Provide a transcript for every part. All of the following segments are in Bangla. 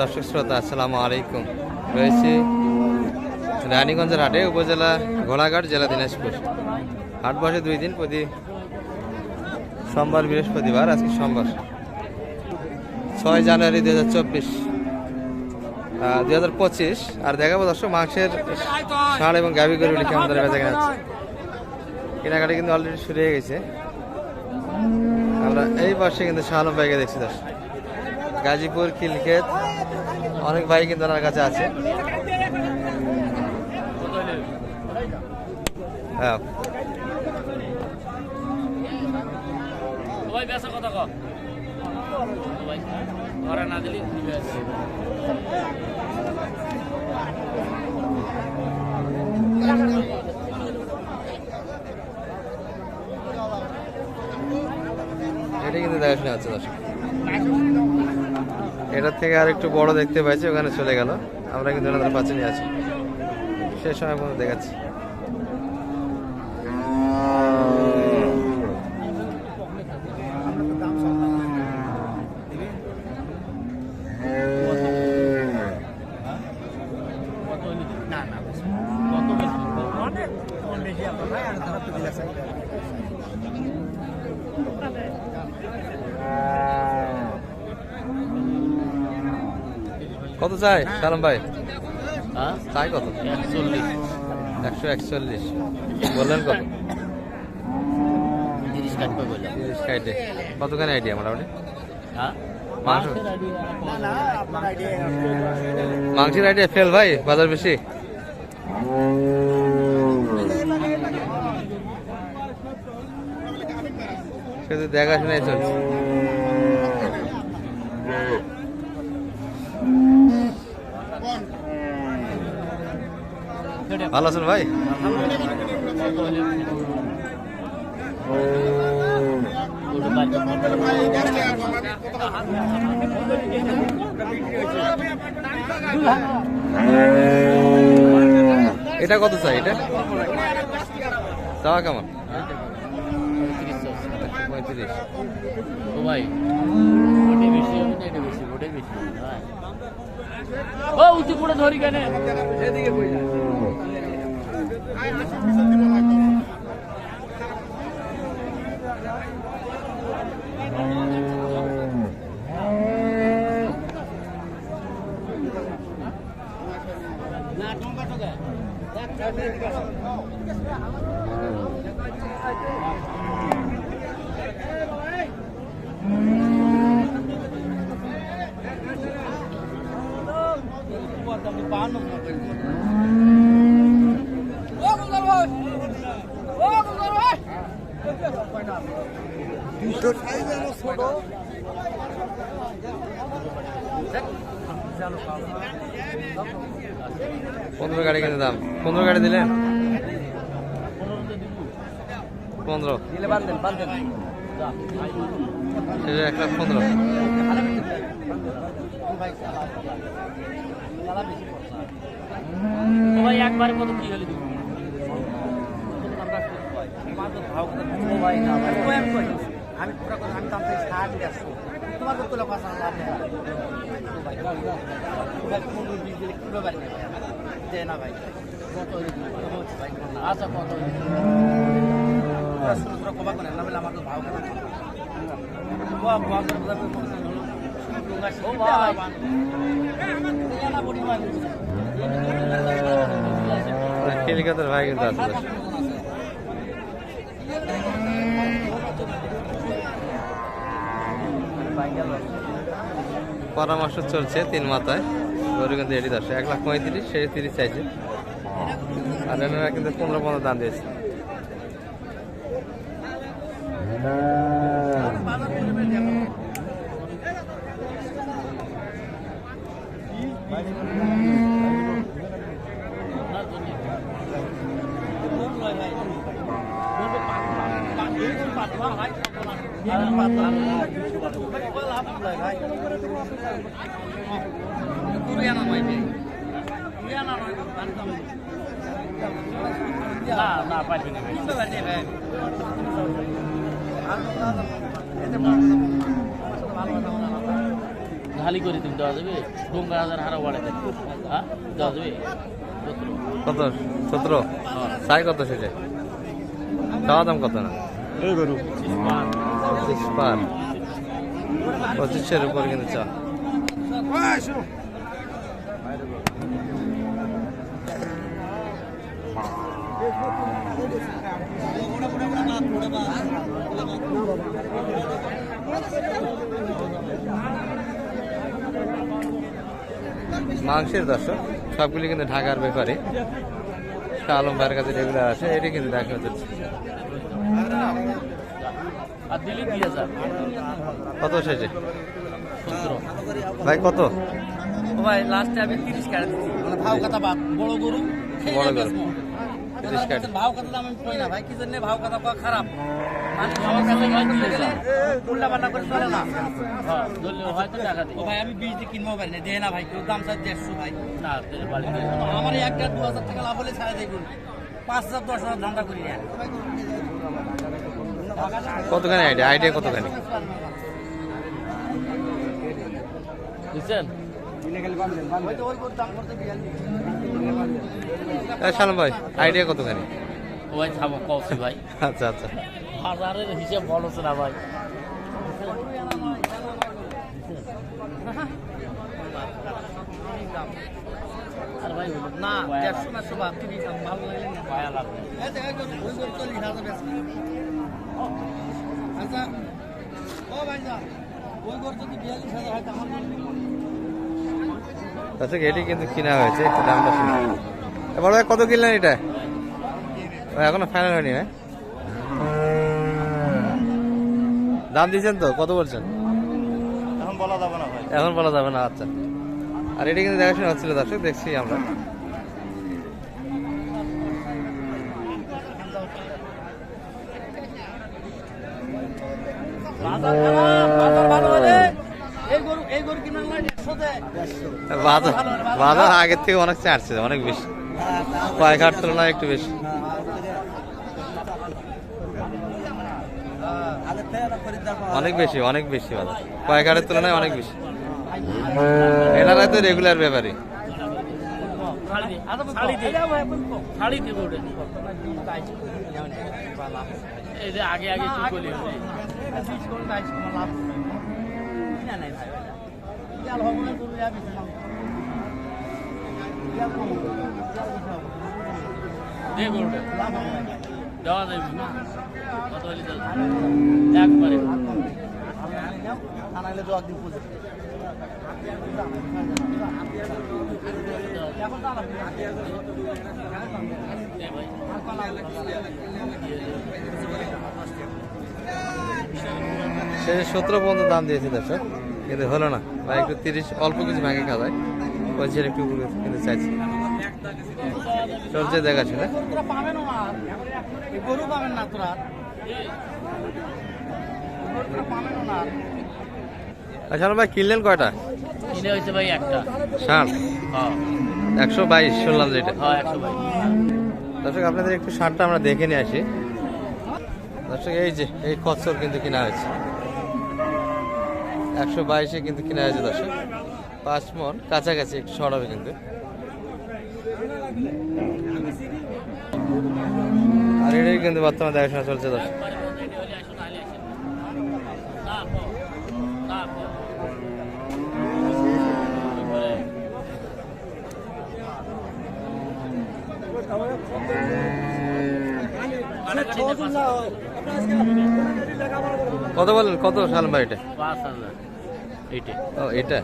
দর্শক শ্রোতা, আসসালামু আলাইকুম। রয়েছি রানীগঞ্জের হাটে, উপজেলা ঘোড়াঘাট, জেলা দিনাজপুর। হাট বসে দুই দিন, প্রতি সোমবার, বৃহস্পতিবার, আজকে সোমবার। ছয় জানুয়ারি দুই হাজার চব্বিশ। দুই হাজার পঁচিশ। আর দেখাবো দর্শক, মাংসের ষাঁড় এবং গাভি গরুগুলি কেমন ধরে বেচা হচ্ছে। কেনাকাটি কিন্তু অলরেডি শুরু হয়ে গেছে। আমরা এই পাশে কিন্তু শাহালম ভাইকে দেখছি দর্শক। গাজীপুর কিলক্ষেত অনেক ভাই কিন্তু ওনার কাছে আছে। হ্যাঁ। এটা কিন্তু দেখাশোনা আছে দর্শক। এটার থেকে আর একটু বড় দেখতে পাইছি, ওখানে চলে গেল। আমরা কিন্তু ওনাদের নিয়ে আছি সে সময় দেখাচ্ছি। কত চাই? সালাম ভাই। হ্যাঁ? চাই কত? একচল্লিশ। একশো একচল্লিশ। বললেন কত? তিরিশ কাইটে কতখানি আইডিয়া মোটামুটি? হ্যাঁ? মাংস? মাংসের আইডিয়া ফেল ভাই বাজার বেশি? শুধু দেখাশোনাই চলছে। ভালো আছেন ভাই? এটা কত চাই এটা? চাওয়া কেমন? পঁয়ত্রিশ। ও ভাই ওটাই বেশি এটা বেশি ওটাই বেশি, ভাই। ও উঁচু করে ধরি কেন। পনেরো গাড়ি কিনে দাম। পনেরো গাড়ি দিলেন? পনেরো। এক লাখ পনেরো। ভাই একবারে কত কি হলে দিব। আমি পুরা কথা আমি দাম থেকে ষাট একশো তোমার কত লোক আছে লাভ নেই। ভাই দে না ভাই কত ভাই আচ্ছা কত আমার তো ভাও কেন কলিকাতার ভাই কিন্তু আছে। পরামর্শ চলছে তিন মাথায়। গরু কিন্তু এটি দশ, এক লাখ পঁয়ত্রিশ, সে তিরিশ চাইছে। আর এনারা কিন্তু পনেরো পনেরো দাম দিয়েছে। না না পারবি না ভাই না খালি করে দিন দেওয়া যাবে? গঙ্গা হাজার হারা বাড়ে দেন। হ্যাঁ দেওয়া যাবে? সতেরো। কত? সতেরো? হ্যাঁ সাই কত সেটা চাওয়া দাম কত না? পঁচিশের উপর কিন্তু চা। মাংসের দর্শক সবগুলি কিন্তু ঢাকার ব্যাপারে। শাহ আলম ভাইয়ের কাছে রেগুলার আছে এটি কিন্তু দেখা যাচ্ছে কত শেষে? ভাই কত? ভাই লাস্টে আমি তিরিশ কাটা দিচ্ছি মানে ভাও কথা বাদ বড় গরু বড় গরু। 30 কাটা। ভাও কথা দাম আমি কই না ভাই? কি জন্য ভাও কথা খারাপ? ভাই আমি দিয়ে কিনবো পারি না দেয় না ভাই কেউ দাম দেড়শো ভাই না আমার একটা দু হাজার টাকা লাভ হলে ছাড়ে দেখুন পাঁচ হাজার দশ হাজার ধান্দা করি না কতখানি? আইডিয়া আইডিয়া কতখানি বুঝছেন সালাম ভাই আইডিয়া কতখানি ও ভাই ভাই? আচ্ছা আচ্ছা। হাজারের হিসেব বলছে না ভাই। আর ভাই হলো না দেড়শো তিরিশ ভালো লাগলে চল্লিশ হাজার আচ্ছা ও ভাই ওই গরু যদি বিয়াল্লিশ হাজার হয় আমার জন্য আচ্ছা এটি কিন্তু কিনা হয়েছে একটু দামটা শুনি। বড় ভাই কত কিনলেন এটা? এখনও ফাইনাল হয়নি না দাম দিয়েছেন তো? কত বলছেন? এখন বলা যাবে না ভাই। এখন বলা যাবে না আচ্ছা। আর এটা কিন্তু দেখাশোনা হচ্ছিল দর্শক দেখছি আমরা। বাজার আগের থেকে অনেক চাড়ছে অনেক বেশি। পায়খার তুলনায় একটু বেশি। অনেক বেশি অনেক বেশি বাজার পায়খারের তুলনায় অনেক বেশি। এনারা তো রেগুলার গরুটা দেওয়া যাবে। না শেষে সতেরো পর্যন্ত দাম দিয়েছে দর্শক, কিন্তু হলো না। বা একটু তিরিশ, অল্প কিছু ভেঙে খাওয়া যায়। ওই ছেলে একটু উপরে, কিন্তু চাইছি। তোরা না গরু পাবেন না তোরা। পাবেন না। আচ্ছা ভাই কিনলেন কয়টা? কিনে হয়েছে ভাই একটা। ষাট হ্যাঁ। একশো বাইশ শুনলাম যেটা হ্যাঁ দর্শক আপনাদের একটু শার্টটা আমরা দেখে নিয়ে আসি। দর্শক এই যে এই কচ্ছর কিন্তু কিনা হয়েছে। একশো বাইশে কিন্তু কিনা হয়েছে দর্শক। পাঁচ মন কাছাকাছি একটু শর্ট হবে কিন্তু। আর এটাই কিন্তু বর্তমানে দেখাশোনা চলছে, দর্শক। কত বলেন, কত সালাম ভাই এটা? এটা?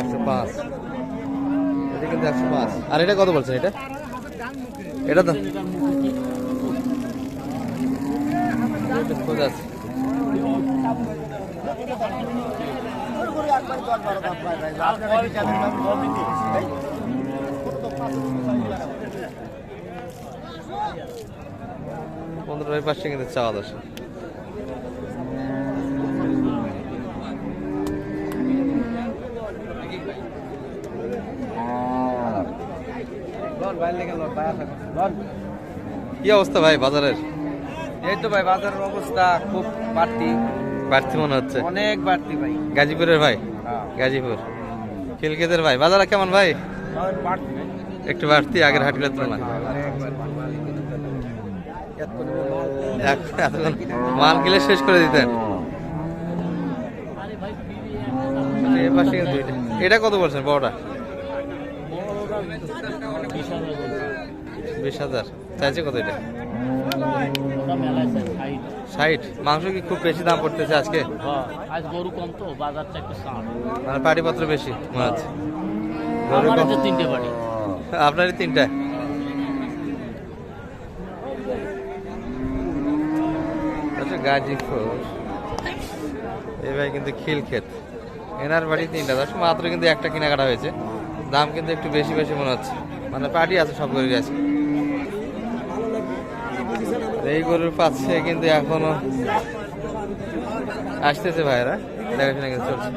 একশো পাঁচ। এটা কিন্তু একশো পাঁচ। আর এটা কত বলছেন এটা? এটা তো। ওই পাশে কিন্তু চাওয়া দশ কি অবস্থা ভাই বাজারের? এই তো ভাই বাজারের অবস্থা খুব বাড়তি। বাড়তি মনে হচ্ছে। অনেক বাড়তি ভাই। গাজীপুরের ভাই? গাজীপুর। খিলকেদের ভাই বাজার কেমন ভাই? একটু বাড়তি আগের হাটগুলোর তুলনায়। মাল গেলে শেষ করে দিতেন। এটা কত বলছেন বড়টা? বিশ হাজার। চাইছে কত এটা? ষাট। মাংস কি খুব বেশি দাম পড়তেছে আজকে? আজ গরু কম তো বাজারটা একটু মানে পাটিপত্র বেশি মনে হচ্ছে। গরু কম। তিনটে বাড়ি আপনারই তিনটা? আচ্ছা গাজীপুর। এই ভাই কিন্তু খিল ক্ষেত এনার বাড়ি তিনটা দশ মাত্র কিন্তু একটা কেনাকাটা হয়েছে। দাম কিন্তু একটু বেশি বেশি মনে হচ্ছে। মানে পার্টি আছে সব গরুর আছে। এই গরুর পাচ্ছে কিন্তু এখনও আসতেছে ভাইরা, দেখাশোনা কিন্তু চলছে।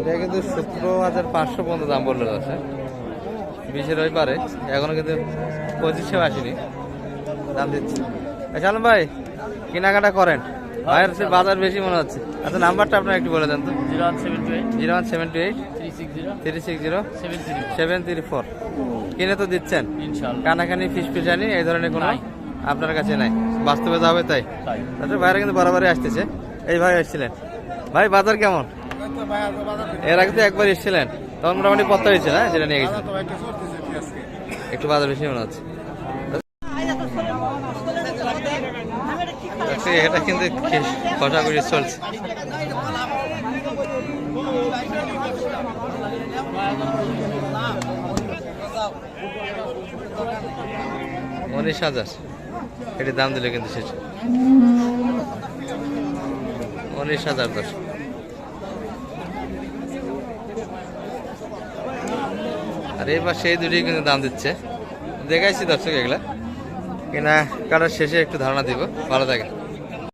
এটা কিন্তু সতেরো হাজার পাঁচশো পর্যন্ত দাম বলল আছে বিশের ওই পারে এখনও কিন্তু পঁচিশশো আসেনি। দাম দিচ্ছি। আচ্ছা ভাই, কেনাকাটা করেন। ভাইয়ের সে বাজার বেশি মনে হচ্ছে। আচ্ছা নাম্বারটা আপনার একটু বলে দেন তো। Zero one seven two eight. Zero one seven two eight. Three six zero. Three six zero. Seven three seven three four. কিনে তো দিচ্ছেন। কানাকানি ফিস ফিসানি এই ধরনের কোনো। আপনার কাছে নাই। বাস্তবে যাবে তাই। তাই। আচ্ছা ভাইরা কিন্তু বরাবরই আসতেছে। এই ভাই আসছিলেন ভাই বাজার কেমন? এর আগে তো একবার এসেছিলেন। তখন মোটামুটি পত্তা হয়েছে না যেটা নিয়ে গেছে একটু বাজার বেশি মনে হচ্ছে আচ্ছা, এটা কিন্তু কষাকষি চলছে। উনিশ হাজার। এটি দাম দিলে কিন্তু শেষ। উনিশ হাজার দশ। আর এবার সেই দুটি কিন্তু দাম দিচ্ছে। দেখাইছি দর্শক এগুলা। কিনা কাটার শেষে একটু ধারণা দিব। ভালো থাকে